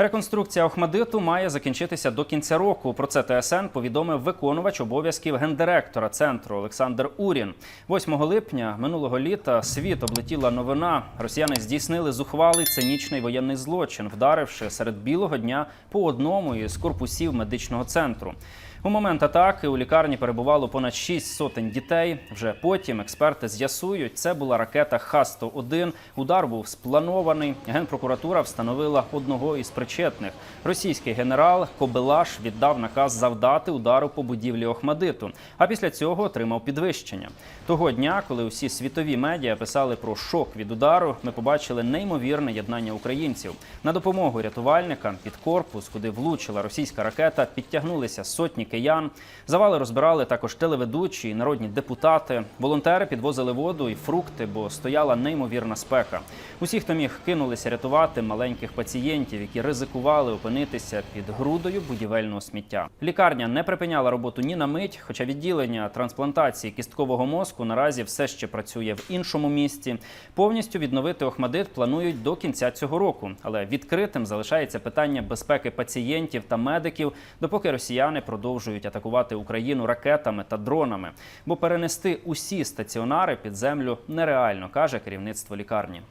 Реконструкція Охмадиту має закінчитися до кінця року. Про це ТСН повідомив виконувач обов'язків гендиректора центру Олександр Урін. 8 липня минулого літа світ облетіла новина. Росіяни здійснили зухвалий цинічний воєнний злочин, вдаривши серед білого дня по одному із корпусів медичного центру. У момент атаки у лікарні перебувало понад 6 сотень дітей. Вже потім експерти з'ясують, це була ракета Х-101. Удар був спланований. Генпрокуратура встановила одного із причетних. Російський генерал Кобелаш віддав наказ завдати удару по будівлі Охмадиту. А після цього отримав підвищення. Того дня, коли усі світові медіа писали про шок від удару, ми побачили неймовірне єднання українців. На допомогу рятувальникам під корпус, куди влучила російська ракета, підтягнулися сотні киян. Завали розбирали також телеведучі, народні депутати. Волонтери підвозили воду і фрукти, бо стояла неймовірна спека. Усі, хто міг, кинулися рятувати маленьких пацієнтів, які ризикували опинитися під грудою будівельного сміття. Лікарня не припиняла роботу ні на мить, хоча відділення трансплантації кісткового мозку наразі все ще працює в іншому місті. Повністю відновити Охмадит планують до кінця цього року, але відкритим залишається питання безпеки пацієнтів та медиків, допоки росіяни продовжують атакувати Україну ракетами та дронами. Бо перенести усі стаціонари під землю нереально, каже керівництво лікарні.